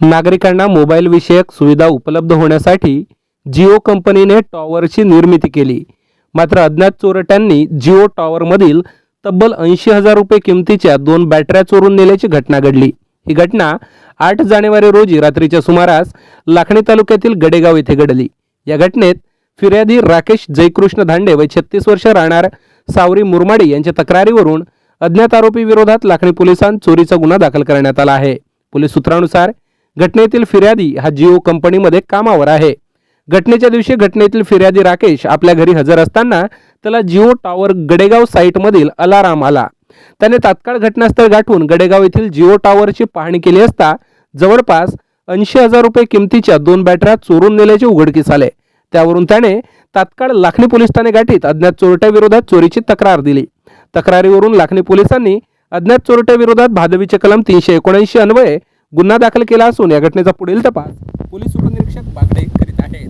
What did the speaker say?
नागरिकांना मोबाईल विषयक सुविधा उपलब्ध होण्यासाठी जिओ कंपनीने टॉवरची निर्मिती केली. मात्र अज्ञात चोरट्यांनी जिओ टॉवरमधील तब्बल ऐंशी हजार रुपये किमतीच्या दोन बॅटऱ्या चोरून नेल्याची घटना घडली. ही घटना आठ जानेवारी रोजी रात्रीच्या सुमारास लाखणी तालुक्यातील गडेगाव येथे घडली. या घटनेत फिर्यादी राकेश जयकृष्ण धांडे व छत्तीस वर्ष राहणार सावरी मुरमाडी यांच्या तक्रारीवरून अज्ञात आरोपी विरोधात लाखणी पोलिसांत चोरीचा गुन्हा दाखल करण्यात आला आहे. पोलीस सूत्रानुसार घटनेतील फिर्यादी हा जिओ कंपनीमध्ये कामावर आहे. घटनेच्या दिवशी घटनेतील फिर्यादी राकेश आपल्या घरी हजर असताना त्याला जिओ टॉवर गडेगाव साईटमधील अलाराम आला. त्याने तात्काळ घटनास्थळ गाठून गडेगाव येथील जिओ टॉवरची पाहणी केली असता जवळपास ऐंशी हजार रुपये किमतीच्या दोन बॅटऱ्या चोरून नेल्याचे उघडकीस आले. त्यावरून त्याने तात्काळ लाखणी पोलीस ठाणे गाठीत अज्ञात चोरट्याविरोधात चोरीची तक्रार दिली. तक्रारीवरून लाखणी पोलिसांनी अज्ञात चोरट्याविरोधात भादवीचे कलम तीनशे एकोणऐंशी अन्वये गुन्हा दाखल केला असून या घटनेचा पुढील तपास पोलीस उपनिरीक्षक बागडे करीत आहेत.